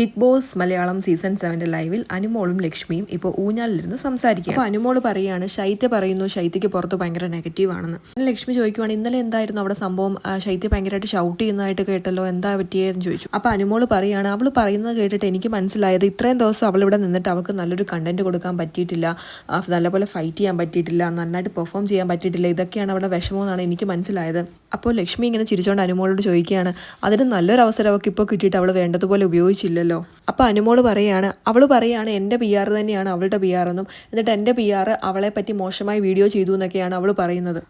Big Boss Malayalam season സെവന്റെ ലൈവിൽ അനുമോളും ലക്ഷ്മിയും ഇപ്പോൾ ഊഞ്ഞാലിരുന്ന് സംസാരിക്കുക അപ്പോൾ അനുമോൾ പറയുകയാണ് ശൈത്യ പറയുന്നു ശൈത്യക്ക് പുറത്ത് ഭയങ്കര നെഗറ്റീവ് ആണെന്ന്. ലക്ഷ്മി ചോദിക്കുവാണ് ഇന്നലെ എന്തായിരുന്നു അവിടെ സംഭവം? ശൈത്യ ഭയങ്കരമായിട്ട് ഷൗട്ട് ചെയ്യുന്നതായിട്ട് കേട്ടല്ലോ എന്താ പറ്റിയെന്ന് ചോദിച്ചു. അപ്പോൾ അനുമോൾ പറയുകയാണ് അവൾ പറയുന്നത് കേട്ടിട്ട് എനിക്ക് മനസ്സിലായത് ഇത്രയും ദിവസം ഇവിടെ നിന്നിട്ട് അവൾക്ക് നല്ലൊരു കണ്ടന്റ് കൊടുക്കാൻ പറ്റിയിട്ടില്ല. നല്ലപോലെ ഫൈറ്റ് ചെയ്യാൻ പറ്റിയിട്ടില്ല നന്നായിട്ട് പെർഫോം ചെയ്യാൻ പറ്റിയിട്ടില്ല. ഇതൊക്കെയാണ് അവളുടെ വിഷമമെന്നാണ് എനിക്ക് മനസ്സിലായത്. അപ്പോൾ ലക്ഷ്മി ഇങ്ങനെ ചിരിച്ചുകൊണ്ട് അനുമോളോട് ചോദിക്കുകയാണ് അതിന് നല്ലൊരു അവസരം അവൾക്ക് ഇപ്പോൾ കിട്ടിയിട്ട് അവൾ വേണ്ടതുപോലെ ഉപയോഗിച്ചില്ലല്ലോ? അപ്പോൾ അനുമോൾ പറയുകയാണ് അവൾ പറയുകയാണ് എന്റെ പി ആർ തന്നെയാണ് അവളുടെ പി ആർ എന്നും. എന്നിട്ട് എന്റെ പി ആർ അവളെ പറ്റി മോശമായി വീഡിയോ ചെയ്തു എന്നൊക്കെയാണ് അവൾ പറയുന്നത്.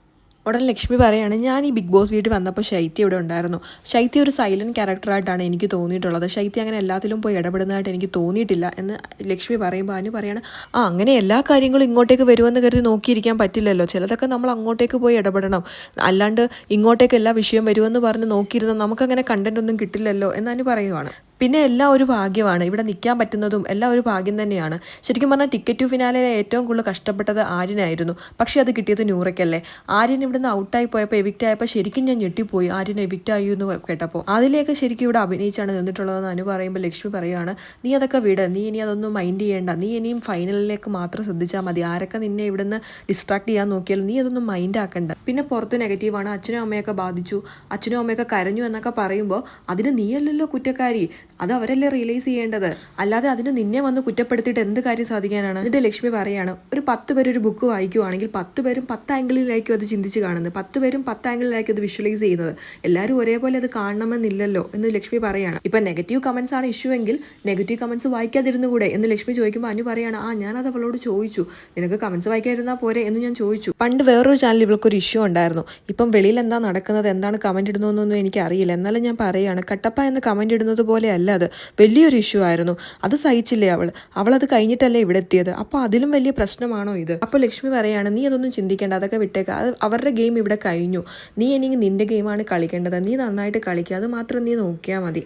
ഉടൻ ലക്ഷ്മി പറയാണ് ഞാൻ ഈ ബിഗ് ബോസ് വീട്ടിൽ വന്നപ്പോൾ ശൈത്യ ഇവിടെ ഉണ്ടായിരുന്നു. ശൈത്യ ഒരു സൈലന്റ് ക്യാരക്ടറായിട്ടാണ് എനിക്ക് തോന്നിയിട്ടുള്ളത്. ശൈത്യ അങ്ങനെ എല്ലാത്തിലും പോയി ഇടപെടുന്നതായിട്ട് എനിക്ക് തോന്നിയിട്ടില്ല എന്ന് ലക്ഷ്മി പറയുമ്പോൾ അനു പറയാണ് ആ അങ്ങനെ എല്ലാ കാര്യങ്ങളും ഇങ്ങോട്ടേക്ക് വരുമെന്ന് കരുതി നോക്കിയിരിക്കാൻ പറ്റില്ലല്ലോ. ചിലതൊക്കെ നമ്മൾ അങ്ങോട്ടേക്ക് പോയി ഇടപെടണം. അല്ലാണ്ട് ഇങ്ങോട്ടേക്ക് എല്ലാ വിഷയം വരുമെന്ന് പറഞ്ഞ് നോക്കിയിരുന്ന നമുക്കങ്ങനെ കണ്ടന്റ് ഒന്നും കിട്ടില്ലല്ലോ എന്ന് അനു പറയുവാണ്. പിന്നെ എല്ലാം ഒരു ഭാഗ്യമാണ്. ഇവിടെ നിൽക്കാൻ പറ്റുന്നതും എല്ലാം ഒരു ഭാഗ്യം തന്നെയാണ്. ശരിക്കും പറഞ്ഞാൽ ടിക്കറ്റ് ടു ഫിനാലിലെ ഏറ്റവും കൂടുതൽ കഷ്ടപ്പെട്ടത് ആര്യനായിരുന്നു. പക്ഷേ അത് കിട്ടിയത് നൂറയ്ക്കല്ലേ? ആര്യൻ ഇവിടുന്ന് ഔട്ടായി പോയപ്പോൾ എവിക്റ്റ് ആയപ്പോൾ ശരിക്കും ഞാൻ ഞെട്ടിപ്പോയി. ആര്യൻ എവിക്റ്റ് ആയി എന്ന് കേട്ടപ്പോൾ. അതിലേക്ക് ശരിക്കും ഇവിടെ അഭിനയിച്ചാണ് നിന്നിട്ടുള്ളതെന്ന് അനു പറയുമ്പോൾ ലക്ഷ്മി പറയുകയാണ് നീ അതൊക്കെ വിട്. നീ ഇനി അതൊന്നും മൈൻഡ് ചെയ്യേണ്ട. നീ ഇനിയും ഫൈനലിലേക്ക് മാത്രം ശ്രദ്ധിച്ചാൽ മതി. ആരൊക്കെ നിന്നെ ഇവിടുന്ന് ഡിസ്ട്രാക്ട് ചെയ്യാൻ നോക്കിയാൽ നീ അതൊന്നും മൈൻഡ് ആക്കണ്ട. പിന്നെ പുറത്ത് നെഗറ്റീവാണ് അച്ഛനും അമ്മയൊക്കെ ബാധിച്ചു. അച്ഛനും അമ്മയൊക്കെ കരഞ്ഞു എന്നൊക്കെ പറയുമ്പോൾ അതിന് നീയല്ലല്ലോ കുറ്റക്കാരി. അത് അവരല്ലേ റിയലൈസ് ചെയ്യേണ്ടത്? അല്ലാതെ അതിന് നിന്നെ വന്ന് കുറ്റപ്പെടുത്തിയിട്ട് എന്ത് കാര്യം സാധിക്കാനാണ്? എന്നിട്ട് ലക്ഷ്മി പറയാണ് ഒരു പത്ത് പേര് ഒരു ബുക്ക് വായിക്കുവാണെങ്കിൽ പത്ത് പേരും പത്ത് ആംഗിളിലായിരിക്കും അത് ചിന്തിച്ച് കാണുന്നത്. പത്ത് പേരും പത്ത് ആംഗിളിലായിരിക്കും അത് വിഷ്വലൈസ് ചെയ്യുന്നത്. എല്ലാവരും ഒരേപോലെ അത് കാണണമെന്നില്ലല്ലോ എന്ന് ലക്ഷ്മി പറയാണ്. ഇപ്പൊ നെഗറ്റീവ് കമന്റ്സ് ആണ് ഇഷ്യൂ എങ്കിൽ നെഗറ്റീവ് കമന്റ്സ് വായിക്കാതിരുന്നുകൂടെ എന്ന് ലക്ഷ്മി ചോദിക്കുമ്പോൾ അനു പറയാണ് ആ ഞാനത് അവളോട് ചോദിച്ചു. നിനക്ക് കമന്റ്സ് വായിക്കാതിരുന്നാൽ പോരെ എന്ന് ഞാൻ ചോദിച്ചു. പണ്ട് വേറൊരു ചാനൽ ഇവൾക്കൊരു ഇഷ്യൂ ഉണ്ടായിരുന്നു. ഇപ്പം വെളിയിൽ എന്താ നടക്കുന്നത് എന്താണ് കമന്റ് ഇടുന്നതെന്നൊന്നും എനിക്ക് അറിയില്ല എന്നാലും ഞാൻ പറയുകയാണ് കട്ടപ്പ എന്ന് കമന്റ് ഇടുന്നത് പോലെ അല്ല അത് വലിയൊരു ഇഷ്യൂ ആയിരുന്നു. അത് സഹിച്ചില്ലേ അവൾ? അവൾ അത് കഴിഞ്ഞിട്ടല്ലേ ഇവിടെ എത്തിയത്? അപ്പോൾ അതിലും വലിയ പ്രശ്നമാണോ ഇത്? അപ്പോൾ ലക്ഷ്മി പറയാണ് നീ അതൊന്നും ചിന്തിക്കേണ്ട അതൊക്കെ വിട്ടേക്ക. അത് അവരുടെ ഗെയിം ഇവിടെ കഴിഞ്ഞു. നീ ഇനി നിന്റെ ഗെയിമാണ് കളിക്കേണ്ടത്. നീ നന്നായിട്ട് കളിക്കുക അത് മാത്രം നീ നോക്കിയാൽ മതി.